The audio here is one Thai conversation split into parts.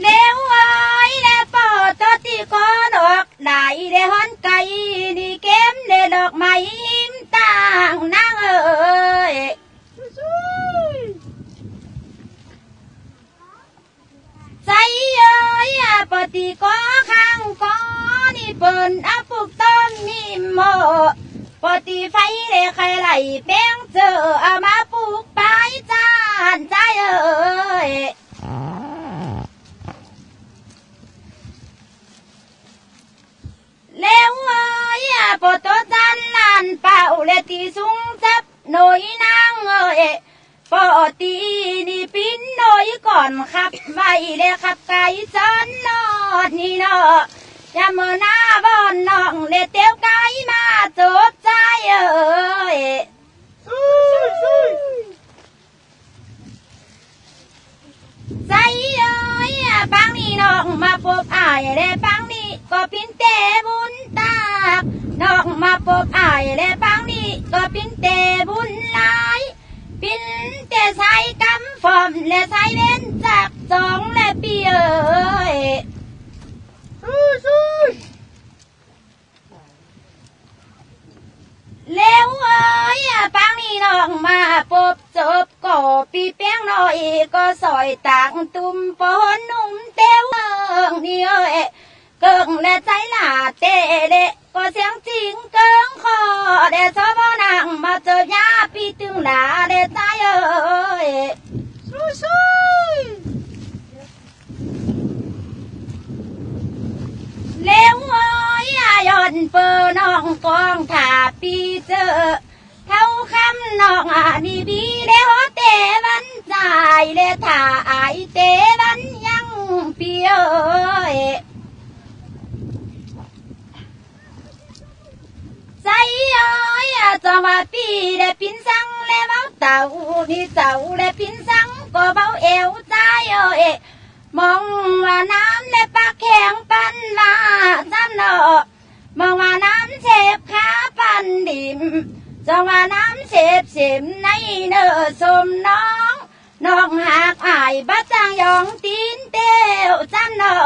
เลี้ยวไว้และปอตอตีก็ดอกได้เดฮอนไก่นี่เก็มเดดอกไม้หิมต่างนางเอ้ยใจเอ้ยอะปอตีก็ข้างก็นี่เปิ้นอะปุกต้นมีหมอปอตีไฟเดใครไหลแป้งเจออามาปลูกปลายจานใจเอ้ย แล้วเอ้ยอะปอตจันลานเป่าและตีสูงจับหน่อยนางเอ้ย ปอตีนี่ปิ้นน่อยก่อนขับไม่เลยขับไก่จนนอดนี่เนาะจะเมื่อหน้าบอนน้องเลยเตียวไก่มาจบใจเอ้ยใจเอ้ยปังนี่น้องมาพบอายและปังนี่ก็ปิ้นเตบุญตากน้องมาพบอายและปังนี่ก็ปิ้นเตบุญหลายปิ้นเตใส่กำ ฟอมและใส่เล่นจากสองและปีเอ้ยแล้วเอ้ยปังนี่น้องมาพบจบก็ปีเปียงน้อยก็ซอยต่างตุ่มปอนนุ่มเต้วเอิงนี่เอ้ยเกิงและใจหลาเตเดะก็เสียงจริงเกิงคอเดชอบนางมาเจอยาปีตึงหลาเดใจเอ้ยแล้วเอ้ย อายอนเปอน้องกองถ่าปีเจอเท่าคำน้องอานี่บีเดฮอเตวันใจายเลถ่าอายเตวันยังเปียเอ้ยใจเอ้ยอะจะว่าปีเดปินสังและเบาเต่านี่เต่าและปินสังก็เบาเอวใจเอ้ยมองว่าน้ำและปากแข็งปันมาซ้ำเนาะ จองว่าน้ำเสพเสมในเนอสมน้องน้องหากอายบัดจางยองตีนเต้วจันเนอ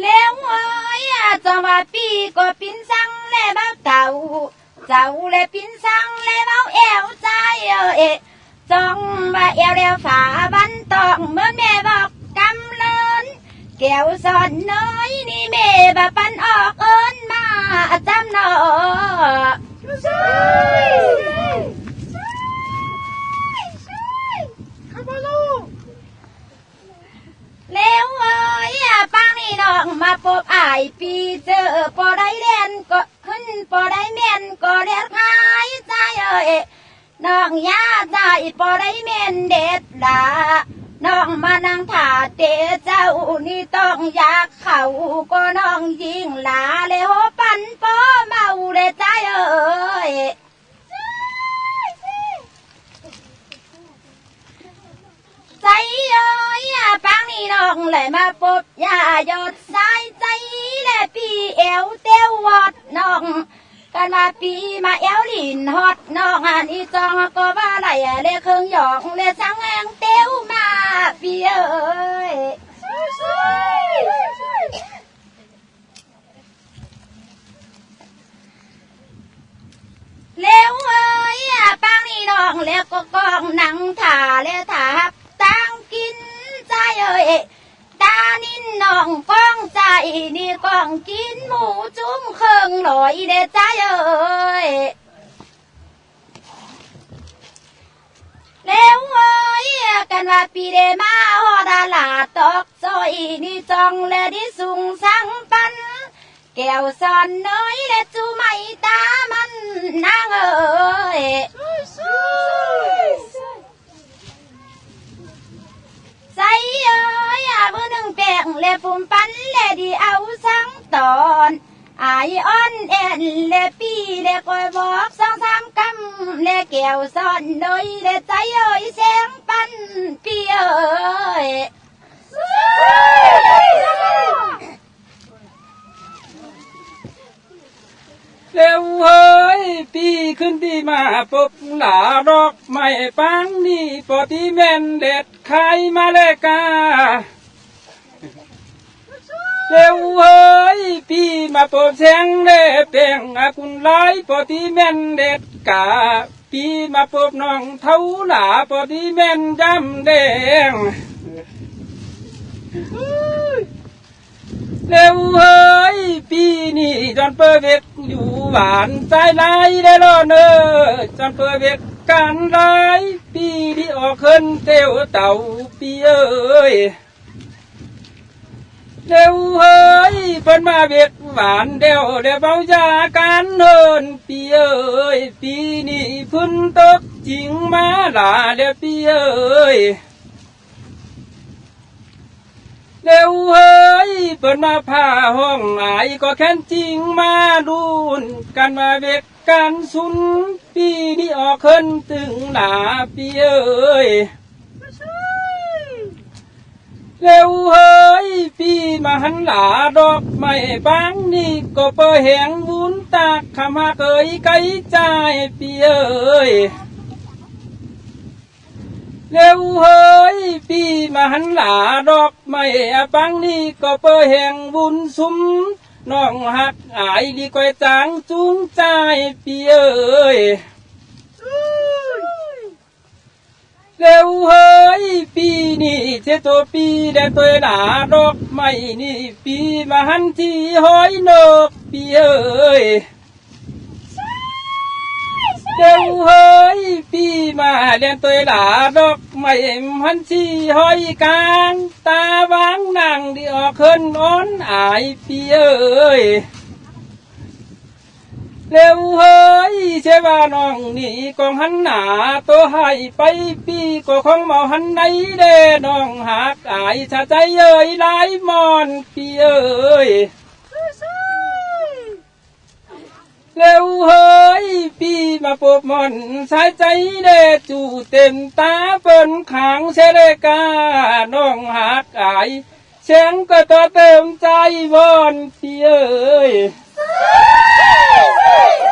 แล้วเอ้ยอะจองว่าปีก็ปินสังและเบ้าจ้าและปินสังและเบ้าแอวใจเอ้ยเอวเรียวฝาบันองเหมื่อนแม่บอกกำเลินแก้วสอนน้นม่บะปันออกเอินมาจำเนออยอะปังนี่น้อมาพบอายปีเจอพอได้เรียนก็ขึ้นพอได้เมียนก็เรียนหายใจเอ้ยน้องยาใจปอได้เมนเด็ดละ น้องมานั่งถาเตเจ้านี่ต้องอยากเขาก็น้องยิงหลาเลยโหปันปอเมาเลยใจเอ้ยใจเอ้ยอะปังนี่น้องเลยมาปบยาหยดสายใจและปีเอวเต้ววอดน้องกันมาปีมาเอวลินฮอดน้องอันอีจองก็ว่าไหลเลเครื่องหยองเลสังแงเต้วม ปีเอ้ยแล้วเอ้ยปังนี่น้องแล้วก็กองหนังถาแล้วถาหับตั้งกินใจเอ้ยตานินน้องก้องใจนี่ก้องกินหมูจุ้มเครื่องหน่อยเด้ใจเอ้ยแล้วเอ้ยกัน ว่าปีเดมาฮอดาลาตอกซอยนี่จองและดิสุงสังปัน แก้วซอนน้อยและจูไม่ตามันนางเอ้ยใจเอ้ยอามือหนึ่งแปงและฝุ่มปันและดีเอาสังตอนอายอ่อนแอนและ ปีและคอยบอกสองสามคำและแก้วซ่อนโดยและใจเอ้ยแสงปันปีเอ้ยเร็วเฮ้ยปีขึ้นที่มาปบหลาดอกไม้ปังนี่ปอที่แม่นเด็ดใครมาเลกา เร็วเฮ้ยพี่มาโปแสงเล่เปียงอาคุณร้อยปอที่แม่นเด็ดกาพี่มาโปรดน้องเท่าหลาปอที่แม่นจำแดงเร็วเฮ้ยปีนี้จอนเปิดเวกอยู่หวานใจลายได้รอเนอจอนเปิดเวกกันลายปีที่ออกขึ้นเตียวเต่าปีเอ้ย เร็วเฮ้ยเพิ่นมาเบียกหวานเดียวเดี๋ยวเบาจาการเนินปีเอ้ยปีนี้พุ่นตกจริงมาหลาเดี๋ยวปีเอ้ยเร็วเฮ้ยเพิ่นมาผ่าห้องอายก็แค้นจริงมาดูนกันมาเบียกกันสุนปีนี้ออกขึ้นตึงหนาปีเอ้ย เร็วเฮ้ยพี่มาหันหลาดอกไม้บางนี่ก็เปอแหงวุ้นตากขมาเกยไกลใจพี่เอ้ยเร็วเฮ้ยพี่มาหันหลาดอกไม้บางนี่ก็เปอแหงวุ้นสุมน้องหักอายดีกว่าจางจุงใจพี่เอ้ย เร็วเฮ้ยปีนี้เจตัวปีแดนตัวหนาดอกไม้นี่ปีมาหันที่ห้อยนกปีเอ้ยเร็วเฮ้ยปีมาแดนตัวหนาดอกไม้หันที่ห้อยกลางตาวางนางที่ออกขึ้นอ้อนอายปีเอ้ย เร็วเฮ้ยเชว่าน้องนี่กองหันหนาตัวให้ไปปีก็ของเมาหันในเด้น้องหักอายชาใจเอ้ยหลายมอนปีเอ้ยเร็วเฮ้ยปีมาปบมอนสายใจเด้จูเต็มตาเปิ้นขางเชเรกาน้องหักอายเสียงก็ต่อเติมใจวอนปีเอ้ย Woo!